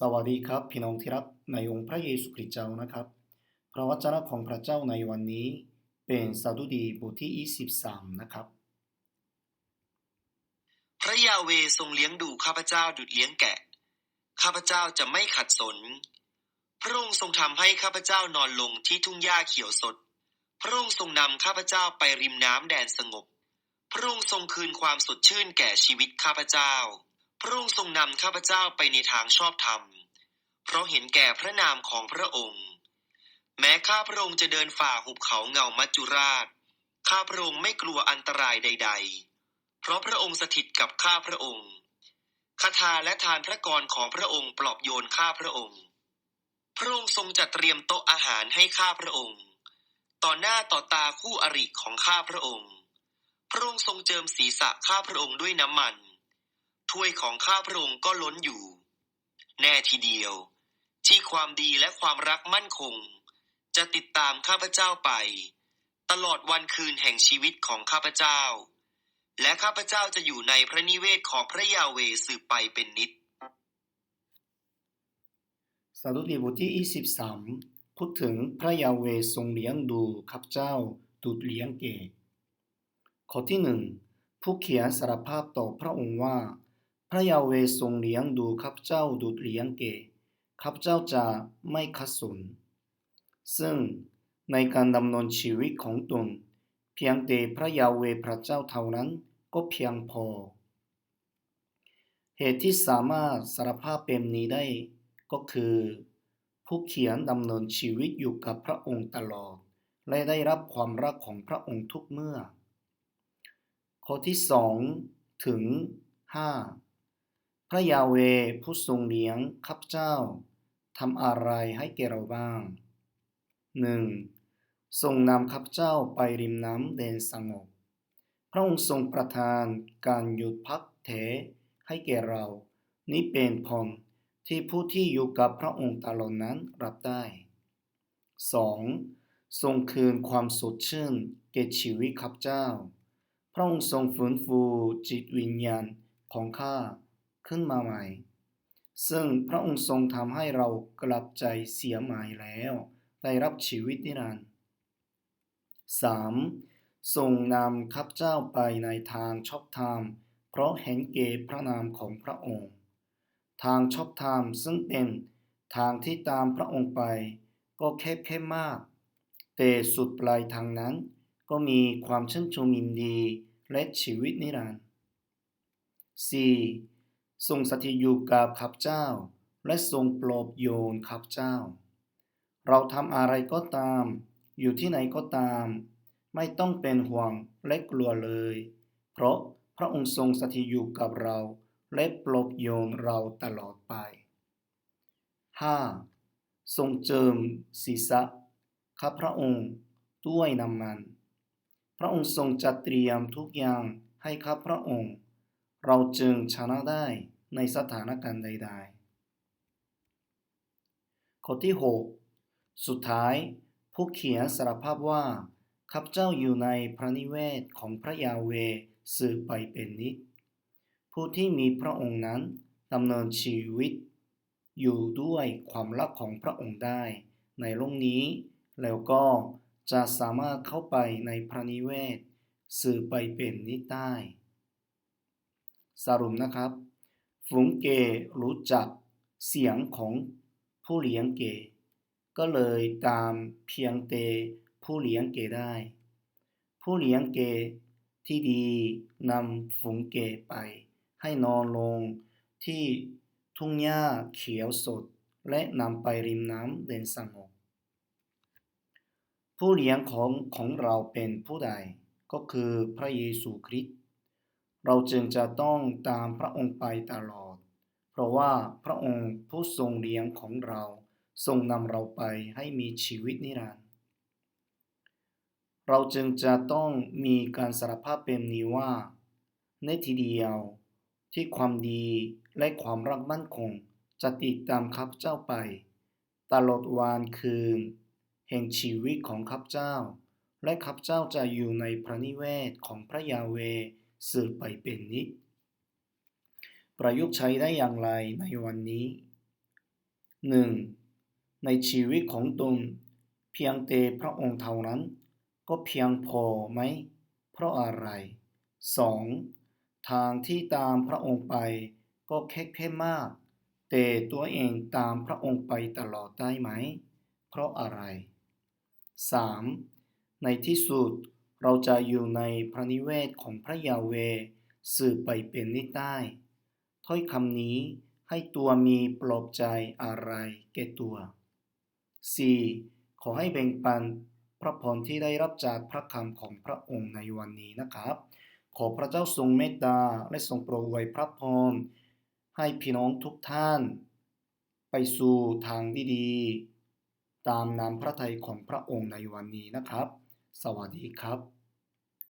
สวัสดีครับพี่น้องที่รักในองค์พระเยซูคริสต์เจ้านะครับ พระวจนะของพระเจ้าในวันนี้เป็นสดุดีบทที่ 23 นะครับ พระยาเวทรงเลี้ยงดูข้าพเจ้าดุจเลี้ยงแกะ ข้าพเจ้าจะไม่ขัดสน พระองค์ทรงทำให้ข้าพเจ้านอนลงที่ทุ่งหญ้าเขียวสด พระองค์ทรงนำข้าพเจ้าไปริมน้ำแดนสงบ พระองค์ทรงคืนความสดชื่นแก่ชีวิตข้าพเจ้า พระองค์ทรงนำข้าพเจ้าไปในทางชอบธรรม เพราะเห็นแก่พระนามของพระองค์ แม้ข้าพระองค์จะเดินฝ่าหุบเขาเงามัจจุราช ข้าพระองค์ไม่กลัวอันตรายใด ๆ เพราะพระองค์สถิตกับข้าพระองค์คาถาและทานพระกรของพระองค์ปลอบโยนข้าพระองค์ พระองค์ทรงจัดเตรียมโต๊ะอาหารให้ข้าพระองค์ ต่อหน้าต่อตาคู่อริของข้าพระองค์ พระองค์ทรงเจิมศีรษะข้าพระองค์ด้วยน้ำมัน ถ้วยของข้าพระองค์ก็ล้นอยู่ แน่ทีเดียว ที่ความดีและความรักมั่นคง จะติดตามข้าพเจ้าไป ตลอดวันคืนแห่งชีวิตของข้าพเจ้า และข้าพเจ้าจะอยู่ในพระนิเวศของพระยาเวสืบไปเป็นนิจสดุดีบทที่ 23 พูดถึงพระยาเวทรงเลี้ยงดูข้าพเจ้าดุจเลี้ยงเกข้อที่หนึ่งผู้เขียนสารภาพต่อพระองค์ว่า ระยาเวทรงเลี้ยงดูข้าพเจ้าดุจเลี้ยงเกข้าพเจ้าจะไม่ขัดสน ซึ่งในการดำเนินชีวิตของตนเพียงแต่พระยาเวพระเจ้าเท่านั้นก็เพียงพอ เหตุที่สามารถสารภาพเป็นนี้ได้ก็คือ ผู้เขียนดำเนินชีวิตอยู่กับพระองค์ตลอด และได้รับความรักของพระองค์ทุกเมื่อ ข้อที่สองถึงห้า ระยาเวผู้ทรงเลี้ยงข้าพเจ้าทำอะไรให้แก่เราบ้างหนึ่งทรงนำข้าพเจ้าไปริมน้ำแดนสงบ พระองค์ทรงประทานการหยุดพักเถให้แก่เรา นี้เป็นพรที่ผู้ที่อยู่กับพระองค์ตลอดนั้นรับได้ 2. ทรงคืนความสดชื่นแก่ชีวิตข้าพเจ้า พระองค์ทรงฟื้นฟูจิตวิญญาณของข้า ขึ้นมาใหม่ ซึ่งพระองค์ทรงทำให้เรากลับใจเสียใหม่แล้ว ได้รับชีวิตนิรันดร์ 3. ทรงนำข้าพเจ้าไปในทางชอบธรรม เพราะเห็นเกพระนามของพระองค์ ทางชอบธรรมซึ่งเป็นทางที่ตามพระองค์ไป ก็แคบแค่มาก แต่สุดปลายทางนั้น ก็มีความชื่นชมยินดีและชีวิตนิรันดร์ 4. ทรงสถิตอยู่กับข้าพเจ้า และทรงโปลอบโยนข้าพเจ้า เราทำอะไรก็ตาม อยู่ที่ไหนก็ตาม ไม่ต้องเป็นห่วงและกลัวเลย เพราะพระองค์ทรงสถิตอยู่กับเรา และปลอบโยนเราตลอดไป 5. ทรงเจิมศีรษะข้าพระองค์ด้วยน้ำมัน พระองค์ทรงจัดเตรียมทุกอย่างให้ข้าพระองค์ เราจึงชนะได้ ในสถานการณ์ใด ๆ ข้อที่ 6 สุดท้าย ผู้เขียนสารภาพว่าข้าพเจ้าอยู่ในพระนิเวศของพระยาเวสืบไปเป็นนิจผู้ที่มีพระองค์นั้นดำเนินชีวิต อยู่ด้วยความรักของพระองค์ได้ ในโลกนี้ แล้วก็จะสามารถเข้าไปในพระนิเวศ สืบไปเป็นนิจได้ สรุปนะครับ ฝูงเกรู้จักเสียงของผู้เลี้ยงเก ก็เลยตามเพียงเตผู้เลี้ยงเกได้ ผู้เลี้ยงเกที่ดีนำฝูงเกไป ให้นอนลงที่ทุ่งหญ้าเขียวสด และนำไปริมน้ำเดินสงบผู้เลี้ยงของของเราเป็นผู้ใด ก็คือพระเยซูคริสต์ เราจึงจะต้องตามพระองค์ไปตลอด เพราะว่าพระองค์ผู้ทรงเลี้ยงของเรา ทรงนำเราไปให้มีชีวิตนิรันดร์เราจึงจะต้องมีการสารภาพเป็นนี้ว่า ในทีเดียวที่ความดีและความรักมั่นคงจะติดตามข้าพเจ้าไป ตลอดวันคืน แห่งชีวิตของข้าพเจ้า และข้าพเจ้าจะอยู่ในพระนิเวศของพระยาเว สืบไปเป็นนิจประยุกต์ใช้ได้อย่างไรในวันนี้ 1. ในชีวิตของตนเพียงแต่พระองค์เท่านั้น ก็เพียงพอไหม เพราะอะไร 2. ทางที่ตามพระองค์ไปก็แค่แค่มาก แต่ตัวเองตามพระองค์ไปตลอดได้ไหม เพราะอะไร 3. ในที่สุด เราจะอยู่ในพระนิเวศของพระยาเวสืบไปเป็นนิจได้ ถ้อยคำนี้ให้ตัวมีปลอบใจอะไรแก่ตัว 4. ขอให้แบ่งปันพระพรที่ได้รับจากพระคำของพระองค์ในวันนี้นะครับ ขอพระเจ้าทรงเมตตาและทรงโปรดไว้พระพรให้พี่น้องทุกท่าน ไปสู่ทางที่ดี ตามน้ำพระทัยของพระองค์ในวันนี้นะครับ สวัสดีครับ